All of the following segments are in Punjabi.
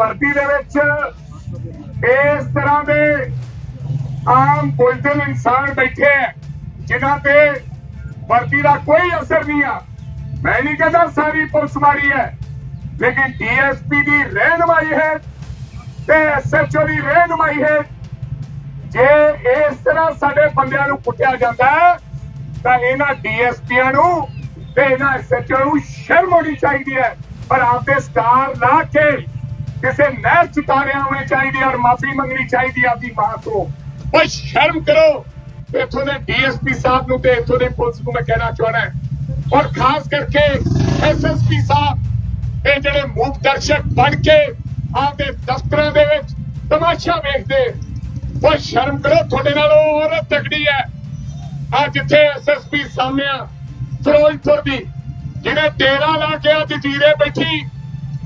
ਵਰਦੀ ਦੇ ਵਿੱਚ ਇਸ ਤਰ੍ਹਾਂ ਦੇ ਆਮ ਬੁਲਦਲ ਇਨਸਾਨ ਬੈਠੇ ਹੈ, ਜਿਨ੍ਹਾਂ ਤੇ ਵਰਦੀ ਦਾ ਕੋਈ ਅਸਰ ਨਹੀਂ ਆ। ਮੈਂ ਨਹੀਂ ਕਹਿੰਦਾ ਸਾਰੀ ਪੁਲਿਸ ਮਾਰੀ ਹੈ, ਲੇਕਿਨ ਡੀਐਸਪੀ ਦੀ ਰਹਿਨਮਾਈ ਹੈ ਤੇ ਐਸਐਚਓ ਦੀ ਰਹਿਨਮਾਈ ਹੈ। ਜੇ ਇਸ ਤਰ੍ਹਾਂ ਸਾਡੇ ਬੰਦਿਆਂ ਨੂੰ ਕੁੱਟਿਆ ਜਾਂਦਾ ਤਾਂ ਇਹਨਾਂ ਡੀਐਸਪੀਆਂ ਨੂੰ ਤੇ ਇਹਨਾਂ ਐਸਐਚਓ ਨੂੰ ਸ਼ਰਮ ਆਉਣੀ ਚਾਹੀਦੀ ਹੈ। ਪਰ ਆਪਦੇ ਸਟਾਰ ਲਾ ਕੇ ਕਿਸੇ ਨਹਿਰ ਚ ਤਾਰਿਆਂ ਹੋਣੀ ਚਾਹੀਦੀ ਹੈ ਔਰ ਮਾਫੀ ਮੰਗਣੀ ਚਾਹੀਦੀ ਹੈ ਆਪਦੀ ਮਾਂ ਤੋਂ। ਓਏ ਸ਼ਰਮ ਕਰੋ। ਇੱਥੋਂ ਦੇ ਡੀਐਸਪੀ ਸਾਹਿਬ ਨੂੰ ਤੇ ਇੱਥੋਂ ਦੇ ਪੁਲਿਸ ਨੂੰ ਮੈਂ ਕਹਿਣਾ ਚਾਹਣਾ ਔਰ ਖਾਸ ਕਰਕੇ ਐਸਐਸਪੀ ਸਾਹਿਬ, ਇਹ ਜਿਹੜੇ ਮੂਕ ਦਰਸ਼ਕ ਬਣ ਕੇ ਆਪਦੇ ਦਫ਼ਤਰਾਂ ਦੇ ਵਿੱਚ ਤਮਾਸ਼ਾ ਵੇਖਦੇ ਓਏ ਸ਼ਰਮ ਕਰੋ, ਤੁਹਾਡੇ ਨਾਲ ਉਹ ਔਰਤ ਤਕੜੀ ਹੈ। ਆ ਜਿੱਥੇ ਐਸਐਸਪੀ ਸਾਹਮਣੇ ਫਿਰੋਜ਼ਪੁਰ ਦੀ, ਜਿਹਨੇ ਡੇਰਾ ਲਾ ਕੇ ਅੱਜ ਜੀਰੇ ਬੈਠੀ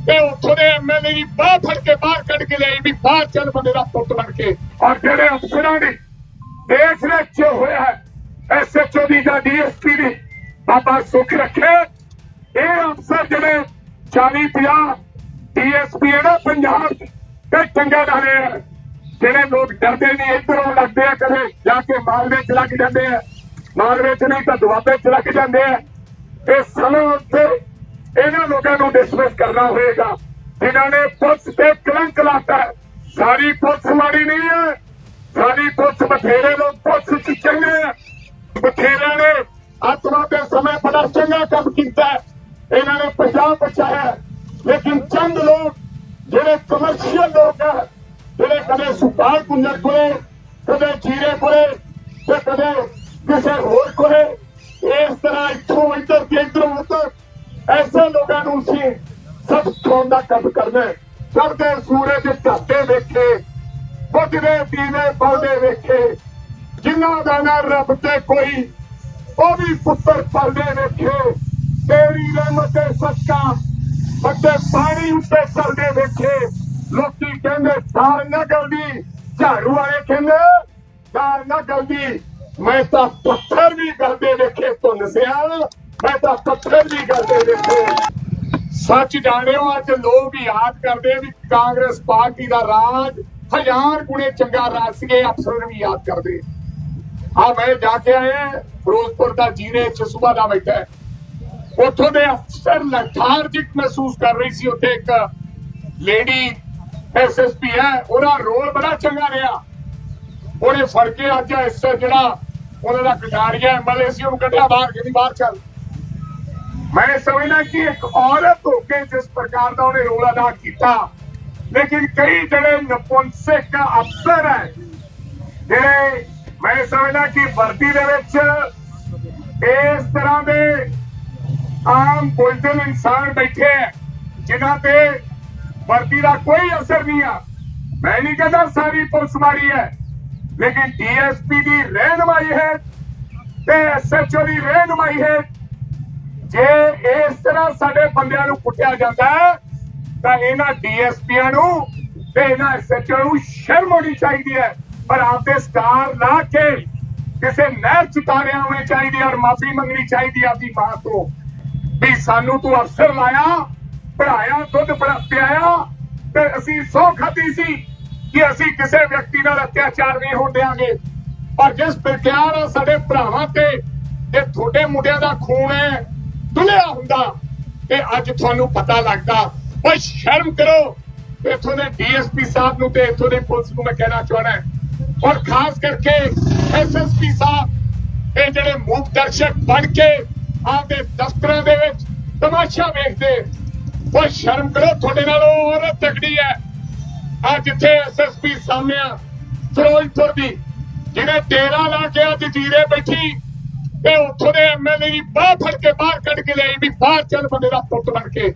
ਤੇ ਉੱਥੋਂ ਦੇ ਐਮਐਲਏ ਦੀ ਬਾਹ ਫੜ ਕੇ ਬਾਹਰ ਕੱਢ ਕੇ ਲਿਆਈ ਵੀ ਬਾਹਰ ਚੱਲ ਬੰਦੇ ਦਾ ਪੁੱਤ ਬਣ ਕੇ। ਔਰ ਜਿਹੜੇ ਅਫਸਰਾਂ ਦੀ ਦੇਖ ਰੇਖ ਚ ਹੋਇਆ ਹੈ ਐਸਐਚਓ ਦੀ ਜਾਂ ਡੀਐਸਪੀ ਦੀ, ਬਾਬਾ ਸੁੱਖ ਰੱਖੇ। ਇਹ ਅਫਸਰ ਜਿਹੜੇ 40 50 ਡੀਐਸਪੀ ਹੈ ਨਾ, ਪੰਜਾਬ ਤੇ ਚੰਗਾ ਡਰੇ ਹੈ। ਜਿਹੜੇ ਲੋਕ ਡਰਦੇ ਨਹੀਂ ਇੱਧਰੋਂ ਲੱਗਦੇ ਆ ਕਦੇ, ਜਾ ਕੇ ਮਾਲਵੇ ਚ ਲੱਗ ਜਾਂਦੇ ਆ। ਮਾਲਵੇ ਚ ਨਹੀਂ ਤਾਂ ਦੁਆਬੇ ਚ ਲੱਗ ਜਾਂਦੇ ਆ। ਇਹ ਸਾਨੂੰ ਉੱਤੇ ਇਹਨਾਂ ਲੋਕਾਂ ਨੂੰ ਡਿਸਮਿਸ ਕਰਨਾ ਹੋਏਗਾ। ਜਿਨ੍ਹਾਂ ਨੇ ਪੁਲਿਸ ਤੇ ਕਲੰਕ ਲਾਤਾ ਸਾਰੀ ਪੁਲਿਸ ਮਾੜੀ ਨਹੀਂ ਹੈ। ਸਾਡੀ ਪੁਲਿਸ ਬਥੇਰੇ ਲੋਕ ਪੁਲਿਸ ਚ ਚੰਗੇ ਆ ਨੇ ਆਤਮਾ ਦੇ ਸਮੇਂ ਬੜਾ ਚੰਗਾ ਕੰਮ ਕੀਤਾ ਇਹਨਾਂ ਨੇ ਪੰਜਾਬ ਬਚਾਇਆ ਲੇਕਿਨ ਚੰਦ ਲੋਕ, ਜਿਹੜੇ ਕਮਰਸ਼ੀਅਲ ਲੋਕ ਹੈ, ਜਿਹੜੇ ਕਦੇ ਸੁਪਾਲ ਕੁੰਜਰ ਕੋਲੇ, ਕਦੇ ਜੀਰੇ ਕੋਲੇ ਤੇ ਕਦੇ ਕਿਸੇ ਹੋਰ ਕੋਲੇ, ਇਸ ਤਰ੍ਹਾਂ ਇੱਥੋਂ ਇੱਧਰ ਤੇ ਇੱਧਰੋਂ ਉੱਧਰ ਐਸੇ ਲੋਕਾਂ ਨੂੰ ਸੀ ਸਭ ਸੌਣ ਦਾ ਕੰਮ ਕਰਨਾ ਹੈ। ਸੂਰਜ ਦੇ ਝਾਟੇ ਵੇਖੇ, ਬੁੱਝਦੇ ਦੀਵੇ ਬਲਦੇ ਵੇਖੇ, ਜਿਨ੍ਹਾਂ ਦਾ ਨਾ ਰੱਬ ਤੇ ਕੋਈ, ਉਹ ਵੀ ਪੁੱਤਰ ਪਲਦੇ ਵੇਖੇ। ਤੇਰੀ ਰਹਿਮਤ ਦੇ ਸਦਕਾ ਬੱਤੇ ਪਾਣੀ ਉੱਤੇ ਚੱਲਦੇ ਵੇਖੇ। ਲੋਕੀ ਕਹਿੰਦੇ ਸਾਰ ਨਾ ਗਲਦੀ ਝਾੜੂ ਵਾਲੇ ਕਹਿੰਦੇ ਸਾਰ ਨਾ ਗਲਦੀ ਮੈਂ ਤਾਂ ਪੱਥਰ ਵੀ ਗਲਦੇ ਵੇਖੇ ਧੁੰਨ ਸਿਆਲ। ਮੈਂ ਤਾਂ ਪੱਥਰ ਵੀ ਗਲਦੇ ਵੇਖੇ ਸੱਚ ਜਾਣਿਓ, ਅੱਜ ਲੋਕ ਯਾਦ ਕਰਦੇ ਵੀ ਕਾਂਗਰਸ ਪਾਰਟੀ ਦਾ ਰਾਜ ਹਜ਼ਾਰ ਗੁਣੇ ਚੰਗਾ ਰਾਜ ਸੀਗੇ ਅਫਸਰ ਵੀ ਯਾਦ ਕਰਦੇ। ਆ ਮੈਂ ਜਾ ਕੇ ਆਇਆ, ਫਿਰੋਜ਼ਪੁਰ ਦਾ ਜੀਰੇ ਚ ਸੁਬਾ ਦਾ ਬੈਠਾ। ਉੱਥੋਂ ਦੇ ਅਫਸਰ ਲਠਾਰਜਿਕ ਮਹਿਸੂਸ ਕਰ ਰਹੀ ਸੀ ਉੱਥੇ ਇੱਕ ਲੇਡੀ ਐਸਐਸਪੀ ਹੈ, ਉਹਦਾ ਰੋਲ ਬੜਾ ਚੰਗਾ ਰਿਹਾ। ਉਹਨੇ ਫੜ ਕੇ ਅੱਜ ਇਸ ਜਿਹੜਾ ਉਹਨਾਂ ਦਾ ਕਟਾਰੀਆ ਐਮਐਲਏ ਸੀ, ਉਹਨੂੰ ਕੱਢਿਆ ਬਾਹਰ, ਕਹਿੰਦੀ ਬਾਹਰ ਚੱਲ। ਮੈਂ ਸਮਝਦਾ ਕਿ ਇੱਕ ਔਰਤ ਹੋ ਕੇ ਜਿਸ ਪ੍ਰਕਾਰ ਦਾ ਉਹਨੇ ਰੋਲ ਅਦਾ ਕੀਤਾ ਲੇਕਿਨ ਕਈ ਜਿਹੜੇ ਨਪੁੰਸਕ ਅਫਸਰ ਹੈ ਜਿਹੜੇ ਮੈਂ ਸਮਝਦਾ ਕਿ ਵਰਦੀ ਦੇ ਵਿੱਚ ਇਸ ਤਰ੍ਹਾਂ ਦੇ ਆਮ ਬੁਲਦਲ ਇਨਸਾਨ ਬੈਠੇ ਹੈ ਜਿਨ੍ਹਾਂ ਤੇ ਵਰਦੀ ਦਾ ਕੋਈ ਅਸਰ ਨਹੀਂ ਆ ਮੈਂ ਨਹੀਂ ਕਹਿੰਦਾ ਸਾਰੀ ਪੁਲਿਸ ਮਾਰੀ ਹੈ ਲੇਕਿਨ ਡੀਐਸਪੀ ਦੀ ਰਹਿਨਮਾਈ ਹੈ ਤੇ ਐਸਐਚਓ ਦੀ ਰਹਿਨਮਾਈ ਹੈ ਜੇ ਇਸ ਤਰ੍ਹਾਂ ਸਾਡੇ ਬੰਦਿਆਂ ਨੂੰ ਕੁੱਟਿਆ ਜਾਂਦਾ ਤਾਂ ਇਹਨਾਂ ਡੀਐਸਪੀਆਂ ਨੂੰ ਤੇ ਇਹਨਾਂ ਐਸਐਚਓ ਨੂੰ ਸ਼ਰਮ ਆਉਣੀ ਚਾਹੀਦੀ ਹੈ। ਪਰ ਆਪਦੇ ਸਟਾਰ ਲਾ ਕੇ ਕਿਸੇ ਨਹਿਰ ਚ ਤਾਰਿਆਂ ਹੋਣੀ ਚਾਹੀਦੀ ਔਰ ਮਾਫੀ ਮੰਗਣੀ ਚਾਹੀਦੀ ਆਪਦੀ ਮਾਂ ਤੋਂ। ਵੀ ਸਾਨੂੰ ਤੂੰ ਅਫਸਰ ਲਾਇਆ ਪੜਾਇਆ ਦੁੱਧ ਪਿਆਇਆ ਤੇ ਅਸੀਂ ਸੌ ਖਾਧੀ ਸੀ ਕਿ ਅਸੀਂ ਕਿਸੇ ਵਿਅਕਤੀ ਨਾਲ ਅਤਿਆਚਾਰ ਨਹੀਂ ਹੋਣ ਦੇਾਂਗੇ ਪਰ ਜਿਸ ਪ੍ਰਕਾਰ ਸਾਡੇ ਭਰਾਵਾਂ ਤੇ ਇਹ ਤੁਹਾਡੇ ਮੁੰਡਿਆਂ ਦਾ ਖੂਨ ਹੈ ਡੁੱਲਿਆ ਹੁੰਦਾ। ਤੇ ਅੱਜ ਤੁਹਾਨੂੰ ਪਤਾ ਲੱਗਦਾ, ਓਏ ਸ਼ਰਮ ਕਰੋ। ਇੱਥੋਂ ਦੇ ਡੀਐਸਪੀ ਸਾਹਿਬ ਨੂੰ ਤੇ ਇੱਥੋਂ ਦੇ ਪੁਲਿਸ ਨੂੰ ਮੈਂ ਕਹਿਣਾ ਚਾਹਣਾ ਔਰ ਖਾਸ ਕਰਕੇ ਐਸਐਸਪੀ ਸਾਹਿਬ, ਇਹ ਜਿਹੜੇ ਮੂਕ ਦਰਸ਼ਕ ਬਣ ਕੇ ਆਪਦੇ ਦਫ਼ਤਰਾਂ ਦੇ ਵਿੱਚ ਤਮਾਸ਼ਾ ਵੇਖਦੇ, ਓਏ ਸ਼ਰਮ ਕਰੋ, ਤੁਹਾਡੇ ਨਾਲ ਉਹ ਔਰਤ ਤਕੜੀ ਹੈ। ਆ ਜਿੱਥੇ ਐਸਐਸਪੀ ਸਾਹਮਣੇ ਫਿਰੋਜ਼ਪੁਰ ਦੀ, ਜਿਹਨੇ ਡੇਰਾ ਲਾ ਕੇ ਅੱਜ ਜੀਰੇ ਬੈਠੀ ਤੇ ਉੱਥੋਂ ਦੇ ਐਮਐਲਏ ਦੀ ਬਾਹ ਫੜ ਕੇ ਬਾਹਰ ਕੱਢ ਕੇ ਲਿਆਈ ਵੀ ਬਾਹਰ ਚੱਲ ਬੰਦੇ ਦਾ ਪੁੱਤ ਬਣ ਕੇ।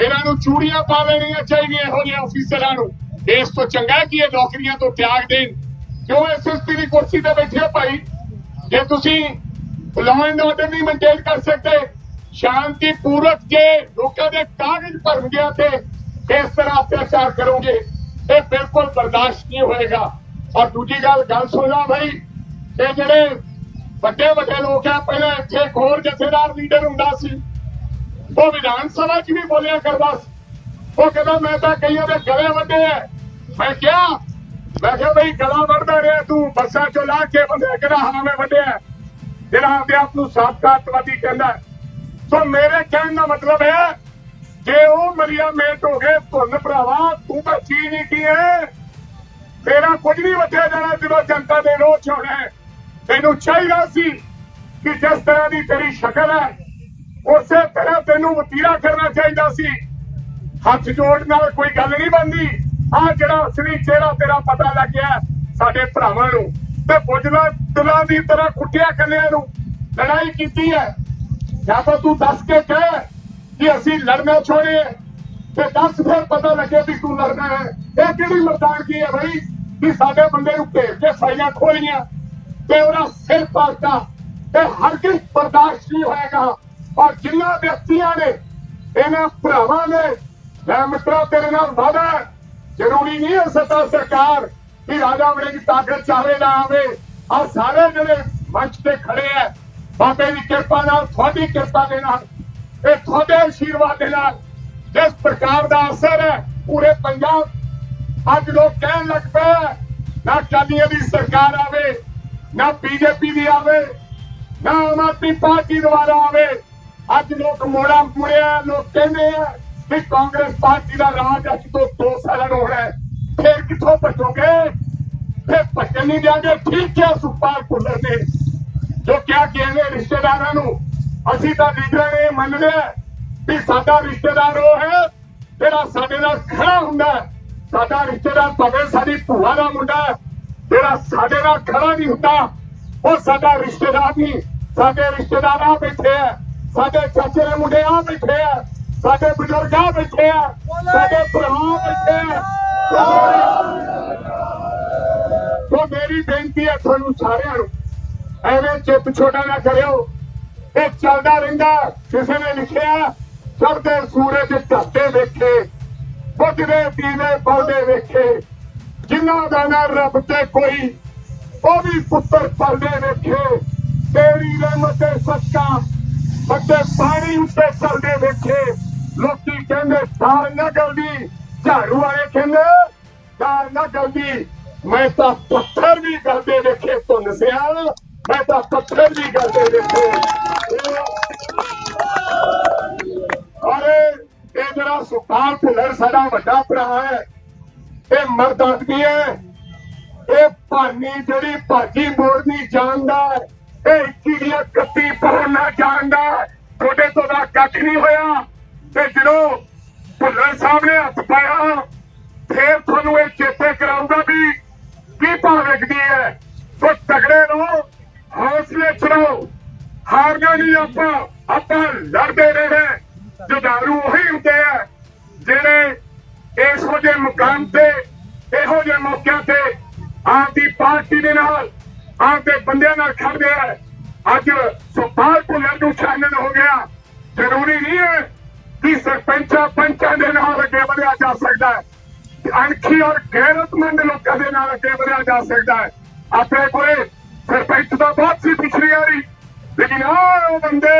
ਇਹਨਾਂ ਨੂੰ ਚੂੜੀਆਂ ਪਾ ਲੈਣੀਆਂ ਚਾਹੀਦੀਆਂ ਇਹੋ ਜਿਹੇ ਅਫੀਸਰਾਂ ਨੂੰ। ਇਸ ਤੋਂ ਚੰਗਾ ਕਿ ਇਹ ਨੌਕਰੀਆਂ ਤੋਂ ਤਿਆਗ ਦੇਣ। ਕਿਉਂ ਐਸਐਸਪੀ ਦੀ ਕੁਰਸੀ ਤੇ ਬੈਠੇ ਹੋ ਭਾਈ? ਜੇ ਤੁਸੀਂ ਲਾਅ ਐਂਡ ਆਰਡਰ ਨਹੀਂ ਮੇਨਟੇਨ ਕਰ ਸਕਦੇ ਸ਼ਾਂਤੀ ਪੂਰਵਕ ਜੇ ਲੋਕਾਂ ਦੇ ਕਾਗਜ਼ ਭਰਨ ਗਿਆ ਤੇ ਇਸ ਤਰ੍ਹਾਂ ਅਤਿਆਚਾਰ ਕਰੋਗੇ ਇਹ ਬਿਲਕੁਲ ਬਰਦਾਸ਼ਤ ਨਹੀਂ ਹੋਏਗਾ। ਔਰ ਦੂਜੀ ਗੱਲ ਗੱਲ ਸੁਣ ਲਾ ਭਾਈ ਇਹ ਜਿਹੜੇ ਵੱਡੇ ਵੱਡੇ ਲੋਕ ਆ, ਪਹਿਲਾਂ ਇੱਥੇ ਇੱਕ ਹੋਰ ਜਥੇਦਾਰ ਲੀਡਰ ਹੁੰਦਾ ਸੀ। ਉਹ ਵਿਧਾਨ ਸਭਾ 'ਚ ਵੀ ਬੋਲਿਆ ਕਰਦਾ ਸੀ। ਉਹ ਕਹਿੰਦਾ, ਮੈਂ ਤਾਂ ਕਈਆਂ ਦੇ ਗਲੇ ਵੱਡੇ ਆ। ਮੈਂ ਕਿਹਾ ਮੈਂ ਕਿਹਾ ਬਈ, ਗਲਾ ਵੱਢਦਾ ਰਿਹਾ ਤੂੰ, ਬੱਸਾਂ ਚੋਂ ਲਾ ਕੇ ਬੰਦੇ ਕਿਹੜਾ ਹਾਂ, ਮੈਂ ਵੱਡਿਆ ਜਿਹੜਾ ਆਪਣੇ ਆਪ ਨੂੰ ਸਾਬਕਾ ਅਤਵਾਦੀ ਕਹਿੰਦਾ ਸੋ ਮੇਰੇ ਕਹਿਣ ਦਾ ਮਤਲਬ ਹੈ ਜੇ ਉਹ ਮਰੀਆ ਮੇਟ ਹੋ ਗਏ, ਧੁੰਨ ਭਰਾਵਾ, ਤੂੰ ਤਾਂ ਚੀਜ਼ ਨਹੀਂ ਕੀ ਹੈ ਤੇਰਾ ਕੁਝ ਨਹੀਂ ਬਚਿਆ ਜਾਣਾ ਜਦੋਂ ਜਨਤਾ ਦੇ ਰੋਹ ਚ ਹੋਣਾ ਤੈਨੂੰ ਚਾਹੀਦਾ ਸੀ ਕਿ ਜਿਸ ਤਰ੍ਹਾਂ ਦੀ ਤੇਰੀ ਸ਼ਕਲ ਹੈ ਉਸੇ ਤਰ੍ਹਾਂ ਤੈਨੂੰ ਵਤੀਰਾ ਕਰਨਾ ਚਾਹੀਦਾ ਸੀ। ਹੱਥ ਜੋੜ ਨਾਲ ਕੋਈ ਗੱਲ ਨਹੀਂ ਬਣਦੀ। ਆ ਜਿਹੜਾ ਅਸਲੀ ਚਿਹਰਾ ਤੇਰਾ ਪਤਾ ਲੱਗਿਆ ਸਾਡੇ ਭਰਾਵਾਂ ਨੂੰ, ਤੇ ਬੁਝਲਾ ਦਿਲਾਂ ਦੀ ਤਰ੍ਹਾਂ ਕੁੱਟਿਆ ਕੱਲਿਆਂ ਨੂੰ। ਲੜਾਈ ਕੀਤੀ ਹੈ ਜਾਂ ਤਾਂ ਤੂੰ ਦੱਸ ਕੇ ਕਹਿ ਕਿ ਅਸੀਂ ਲੜਨਾ ਛੋੜੇ ਤੇ ਦੱਸ ਫਿਰ ਪਤਾ ਲੱਗੇ ਵੀ ਤੂੰ ਲੜਨਾ ਹੈ। ਇਹ ਕਿਹੜੀ ਮਰਦਾਨਗੀ ਹੈ ਬਈ? ਕਿ ਸਾਡੇ ਬੰਦੇ ਨੂੰ ਘੇਰ ਕੇ ਫਾਈਲਾਂ ਖੋਲੀਆਂ ਤੇ ਉਹਦਾ ਸਿਰ ਪਾੜਤਾ ਇਹ ਹਰਗਿਜ਼ ਬਰਦਾਸ਼ਤ ਨਹੀਂ ਹੋਏਗਾ। ਔਰ ਜਿੰਨਾ ਵਿਅਕਤੀਆਂ ਨੇ, ਇਹਨਾਂ ਭਰਾਵਾਂ ਨੇ, ਮੈਂ ਮਿੱਤਰਾ, ਤੇਰੇ ਨਾਲ ਵਾਦਾ ਜ਼ਰੂਰੀ ਨਹੀਂ ਹੈ ਸੱਤਾ ਸਰਕਾਰ ਵੀ ਰਾਜਾ ਵੜੇ ਦੀ ਤਾਕਤ ਚਾਹੇ ਨਾ ਆਵੇ। ਆ ਸਾਰੇ ਜਿਹੜੇ ਮੰਚ ਤੇ ਖੜੇ ਆ ਬਾਬੇ ਦੀ ਕਿਰਪਾ ਨਾਲ, ਤੁਹਾਡੀ ਕਿਰਪਾ ਦੇ ਨਾਲ ਇਹ ਤੁਹਾਡੇ ਆਸ਼ੀਰਵਾਦ ਦੇ ਨਾਲ ਜਿਸ ਪ੍ਰਕਾਰ ਦਾ ਅਸਰ ਹੈ, ਪੂਰੇ ਪੰਜਾਬ ਅੱਜ ਲੋਕ ਕਹਿਣ ਲੱਗ ਪਏ ਨਾ ਅਕਾਲੀਆਂ ਦੀ ਸਰਕਾਰ ਆਵੇ, ਨਾ ਬੀਜੇਪੀ ਦੀ ਆਵੇ, ਨਾ ਆਮ ਆਦਮੀ ਪਾਰਟੀ ਦੁਆਰਾ ਆਵੇ। ਅੱਜ ਲੋਕ ਮੋੜਾ ਮੁੜਿਆ ਲੋਕ ਕਹਿੰਦੇ ਆ ਕਿ ਕਾਂਗਰਸ ਪਾਰਟੀ ਦਾ ਰਾਜ ਅੱਜ ਤੋਂ 2 ਸਾਲਾਂ ਨੂੰ ਹੋਣਾ ਫਿਰ ਕਿੱਥੋਂ ਬਚੋਗੇ ਫਿਰ ਭੱਜਣ ਨਹੀਂ ਦਿਆਂਗੇ। ਠੀਕ ਹੈ ਸੁਪਾਲ ਭੁੱਲਰ ਨੇ ਜੋ ਕਿਹਾ ਕਹਿੰਦੇ ਰਿਸ਼ਤੇਦਾਰਾਂ ਨੂੰ ਅਸੀਂ ਤਾਂ ਲੀਡਰਾਂ ਨੇ ਮੰਨਦੇ ਲਿਆ ਵੀ ਸਾਡਾ ਰਿਸ਼ਤੇਦਾਰ ਉਹ ਹੈ ਜਿਹੜਾ ਸਾਡੇ ਨਾਲ ਖੜਾ ਹੁੰਦਾ ਸਾਡਾ ਰਿਸ਼ਤੇਦਾਰ ਭਾਵੇਂ ਸਾਡੀ ਭੂਆ ਦਾ ਮੁੰਡਾ ਜਿਹੜਾ ਸਾਡੇ ਨਾਲ ਖੜਾ ਨਹੀਂ ਹੁੰਦਾ, ਉਹ ਸਾਡਾ ਰਿਸ਼ਤੇਦਾਰ ਨਹੀਂ। ਸਾਡੇ ਰਿਸ਼ਤੇਦਾਰ ਆ ਬੈਠੇ ਆ ਸਾਡੇ ਚਾਚੇ ਦੇ ਮੁੰਡੇ ਆ ਬੈਠੇ ਆ ਸਾਡੇ ਬਜ਼ੁਰਗ ਆ ਬੈਠੇ ਆ ਸਾਡੇ ਭਰਾ ਬੈਠੇ ਆ ਸੋ ਮੇਰੀ ਬੇਨਤੀ ਹੈ ਤੁਹਾਨੂੰ ਸਾਰਿਆਂ ਨੂੰ, ਐਵੇਂ ਚਿੱਤ ਛੋਟਾ ਨਾ ਕਰਿਓ। ਇਹ ਚੱਲਦਾ ਰਹਿੰਦਾ। ਕਿਸੇ ਨੇ ਲਿਖਿਆ ਚੜਦੇ ਸੂਰਜ ਢੱਤੇ ਵੇਖੇ, ਬੁੱਝਦੇ ਦੀਵੇ ਪੌਦੇ ਵੇਖੇ। ਜਿਨ੍ਹਾਂ ਦਾ ਨਾ ਰੱਬ ਤੇ ਕੋਈ, ਉਹ ਵੀ ਪੁੱਤਰ ਪਲਦੇ ਵੇਖੇ। ਤੇਰੀ ਰਹਿਮਤ ਦੇ ਸਦਕਾ ਬੱਤੇ ਪਾਣੀ ਉੱਤੇ ਚੱਲਦੇ ਵੇਖੇ। ਲੋਕੀ ਕਹਿੰਦੇ ਦਾਲ ਨਾ ਗਲਦੀ ਝਾੜੂ ਵਾਲੇ ਕਹਿੰਦੇ ਦਾਲ ਨਾ ਗਲਦੀ ਮੈਂ ਤਾਂ ਪੱਥਰ ਵੀ ਗਲਦੇ ਵੇਖੇ, ਧੁੰਨ ਸਿਆਲ। ਮੈਂ ਤਾਂ ਪੱਥਰ ਵੀ ਗਲਦੇ ਵੇਖੇ ਅਰੇ, ਇਹ ਜਿਹੜਾ ਸੁਪਾਲ ਭੁੱਲਰ ਸਾਡਾ ਵੱਡਾ ਭਰਾ ਹੈ, ਇਹ ਮਰਦ ਹੈ। ਇਹ ਭਾਨੀ ਜਿਹੜੀ ਭਾਜੀ ਮੋੜਨੀ ਜਾਣਦਾ ਇਹ ਇੱਕੀ ਕੱਤੀ ਪਾਉਣਾ ਜਾਣਦਾ ਤੁਹਾਡੇ ਤੋਂ ਦਾ ਕੱਖ ਨਹੀਂ ਹੋਇਆ। ਤੇ ਜਦੋਂ ਭੁੱਲਰ ਸਾਹਿਬ ਨੇ ਹੱਥ ਪਾਇਆ, ਫੇਰ ਤੁਹਾਨੂੰ ਇਹ ਚੇਤੇ ਕਰਾਊਗਾ ਵੀ ਕੀ ਭਾਵ ਵਿਕਦੀ ਹੈ। ਤੋ ਤਗੜੇ ਰਹੋ। ਹੌਸਲੇ ਚ ਹਾਰਨਾ ਨਹੀਂ ਆਪਾਂ ਆਪਾਂ ਲੜਦੇ ਰਹੇ ਜੁਝਾਰੂ ਉਹੀ ਹੁੰਦੇ ਆ, ਜਿਹੜੇ ਇਹੋ ਜਿਹੇ ਮੁਕਾਮ ਤੇ, ਇਹੋ ਜਿਹੇ ਮੌਕਿਆਂ ਤੇ ਆਪ ਪਾਰਟੀ ਦੇ ਨਾਲ ਆਪ ਬੰਦਿਆਂ ਨਾਲ ਖੜਦੇ ਆ। ਅੱਜ ਸੁਪਾਲ ਭੁੱਲਰ ਨੂੰ ਚਾਨਣ ਹੋ ਗਿਆ। ਜ਼ਰੂਰੀ ਨਹੀਂ ਹੈ ਕਿ ਸਰਪੰਚਾਂ ਪੰਚਾਂ ਦੇ ਨਾਲ ਅੱਗੇ ਵਧਿਆ ਜਾ ਸਕਦਾ ਹੈ। ਅਣਖੀ ਔਰ ਗੈਰਤਮੰਦ ਲੋਕਾਂ ਦੇ ਨਾਲ ਅੱਗੇ ਵਧਿਆ ਜਾ ਸਕਦਾ ਹੈ। ਆਪਣੇ ਕੋਲੇ ਸਰਪੰਚ ਤਾਂ ਬਹੁਤ ਸੀ ਪਿਛਲੀ ਵਾਰੀ ਲੇਕਿਨ ਆਹ ਉਹ ਬੰਦੇ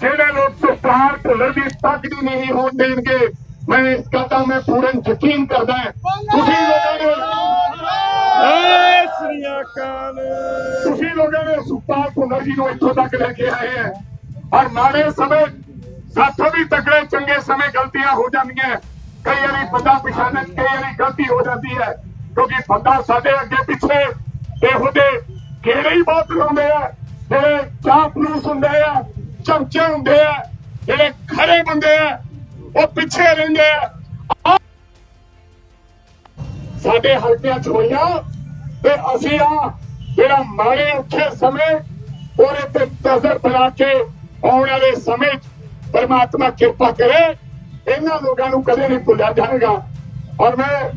ਜਿਹੜੇ ਲੋਕ ਸੁਪਾਲ ਭੁੱਲਰ ਦੀ ਪੱਗ ਦੀ ਨਹੀਂ ਹੋਣ ਦੇਣਗੇ ਮੈਂ ਇਸ ਗੱਲ ਦਾ ਮੈਂ ਪੂਰਨ ਯਕੀਨ ਕਰਦਾ ਹਾਂ ਤੁਸੀਂ ਲੋਕਾਂ ਨੇ ਏ ਸ੍ਰੀ ਅਕਾਲ ਤੁਸੀਂ ਲੋਕਾਂ ਨੇ ਸੁਪਾਲ ਭੁੱਲਰ ਜੀ ਨੂੰ ਇੱਥੋਂ ਤੱਕ ਲੈ ਕੇ ਆਏ ਹੈ ਔਰ ਮਾੜੇ ਸਮੇਂ ਸਾਥੋਂ ਵੀ ਤਕੜੇ ਚੰਗੇ ਸਮੇਂ ਗਲਤੀਆਂ ਹੋ ਜਾਂਦੀਆਂ ਕਈ ਵਾਰੀ ਬੰਦਾ ਪਛਾਣਨ 'ਚ ਕਈ ਵਾਰੀ ਗਲਤੀ ਹੋ ਜਾਂਦੀ ਹੈ ਹੀ ਬਹੁਤ ਲਾਉਂਦੇ ਆ। ਜਿਹੜੇ ਚਾਪਲੂਸ ਹੁੰਦੇ ਆ, ਚਮਚੇ ਹੁੰਦੇ ਆ, ਜਿਹੜੇ ਖਰੇ ਬੰਦੇ ਆ, ਉਹ ਪਿੱਛੇ ਰਹਿੰਦੇ ਆ। ਸਾਡੇ ਹਲਕਿਆਂ ਚ ਹੋਈਆਂ ਤੇ ਅਸੀਂ ਆ ਜਿਹੜਾ ਮਾੜੇ ਔਖੇ ਸਮੇਂ ਉਹਦੇ ਤੇ ਨਜ਼ਰ ਬਣਾ ਕੇ ਆਉਣ ਵਾਲੇ ਸਮੇਂ 'ਚ ਪਰਮਾਤਮਾ ਕਿਰਪਾ ਕਰੇ, ਇਹਨਾਂ ਲੋਕਾਂ ਨੂੰ ਕਦੇ ਨਹੀਂ ਭੁੱਲਿਆ ਜਾਏਗਾ ਔਰ ਮੈਂ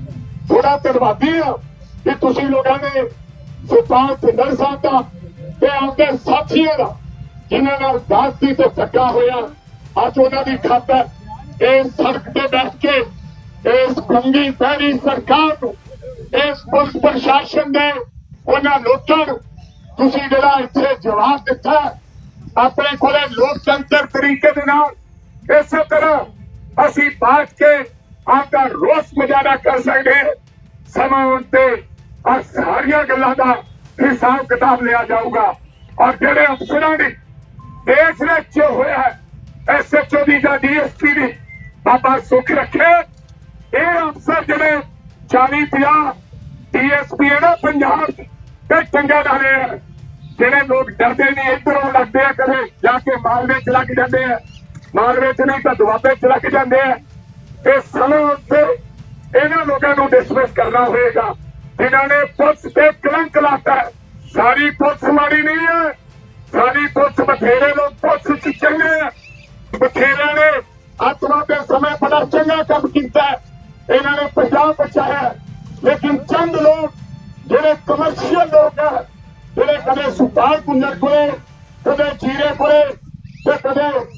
ਥੋੜਾ ਧੰਨਵਾਦੀ ਹਾਂ ਕਿ ਤੁਸੀਂ ਲੋਕਾਂ ਨੇ ਸੁਪਾਲ ਭਿੰਦਰ ਸਾਹਿਬ ਦਾ ਤੇ ਆਪਦੇ ਸਾਥੀਆਂ ਦਾ, ਜਿਨ੍ਹਾਂ ਨਾਲ ਦਾਸਤੀ ਤੇ ਧੱਕਾ ਹੋਇਆ, ਅੱਜ ਉਹਨਾਂ ਦੀ ਖਾਤਰ ਇਸ ਸੜਕ ਤੇ ਬੈਠ ਕੇ, ਇਸ ਗੁੰਗੀ ਪਹਿਰੀ ਸਰਕਾਰ ਨੂੰ, ਇਸ ਪੁਲਿਸ ਪ੍ਰਸ਼ਾਸਨ ਦੇ ਉਹਨਾਂ ਲੋਕਾਂ ਨੂੰ, ਤੁਸੀਂ ਜਿਹੜਾ ਇੱਥੇ ਜਵਾਬ ਦਿੱਤਾ ਆਪਣੇ ਕੋਲੇ ਲੋਕਤੰਤਰ ਤਰੀਕੇ ਦੇ ਨਾਲ, ਇਸੇ ਤਰ੍ਹਾਂ ਅਸੀਂ ਬਾਤ ਕੇ ਆਪਦਾ ਰੋਸ ਮੁਜ਼ਾਹਰਾ ਕਰ ਸਕਦੇ ਸਮਾਂ ਆਉਣ ਤੇ ਆ ਸਾਰੀਆਂ ਗੱਲਾਂ ਦਾ ਹਿਸਾਬ ਕਿਤਾਬ ਲਿਆ ਜਾਊਗਾ। ਔਰ ਜਿਹੜੇ ਅਫਸਰਾਂ ਦੀ ਦੇਸ਼ ਵਿੱਚ ਜੋ ਹੋਇਆ ਹੈ ਐਸਐਚਓ ਦੀ ਜਾਂ ਡੀਐਸਪੀ ਦੀ ਬਾਬਾ ਸੁਖ ਰੱਖੇ। ਇਹ ਅਫਸਰ ਜਿਹੜੇ 40 50 ਡੀਐਸਪੀ ਹੈ ਨਾ ਪੰਜਾਬ 'ਚ, ਤੇ ਚੰਗੇ ਨਾਲੇ ਆ ਜਿਹੜੇ ਲੋਕ ਡਰਦੇ ਨਹੀਂ ਇੱਧਰੋਂ ਲੱਗਦੇ ਆ ਕਦੇ ਜਾ ਕੇ ਮਾਲਵੇ ਚ ਲੱਗ ਜਾਂਦੇ ਆ। ਮਾਲਵੇ ਚ ਨਹੀਂ ਤਾਂ ਦੁਆਬੇ ਚ ਲੱਗ ਜਾਂਦੇ ਆ। ਇਹ ਸਾਨੂੰ ਉੱਤੇ ਇਹਨਾਂ ਲੋਕਾਂ ਨੂੰ ਡਿਸਮਿਸ ਕਰਨਾ ਹੋਏਗਾ। ਜਿਨ੍ਹਾਂ ਨੇ ਪੁਲਿਸ ਤੇ ਕਲੰਕ ਲਾਤਾ। ਹੈ। ਸਾਰੀ ਮਾੜੀ ਨਹੀਂ ਹੈ। ਸਾਡੀ ਪੁਲਿਸ ਬਥੇਰੇ ਲੋਕ ਪੁਲਿਸ ਚ ਚੰਗੇ ਬਥੇਰੇ ਨੇ ਆਤਮਾ ਦੇ ਸਮੇਂ ਬੜਾ ਚੰਗਾ ਕੰਮ ਕੀਤਾ। ਇਹਨਾਂ ਨੇ ਪੰਜਾਬ ਬਚਾਇਆ। ਲੇਕਿਨ ਚੰਦ ਲੋਕ, ਜਿਹੜੇ ਕਮਰਸ਼ੀਅਲ ਲੋਕ ਹੈ ਜਿਹੜੇ ਕਦੇ ਸੁਪਾਲ ਕੁੰਜਰ ਕੋਲੇ, ਕਦੇ ਜੀਰੇ ਕੋਲੇ ਤੇ ਕਦੇ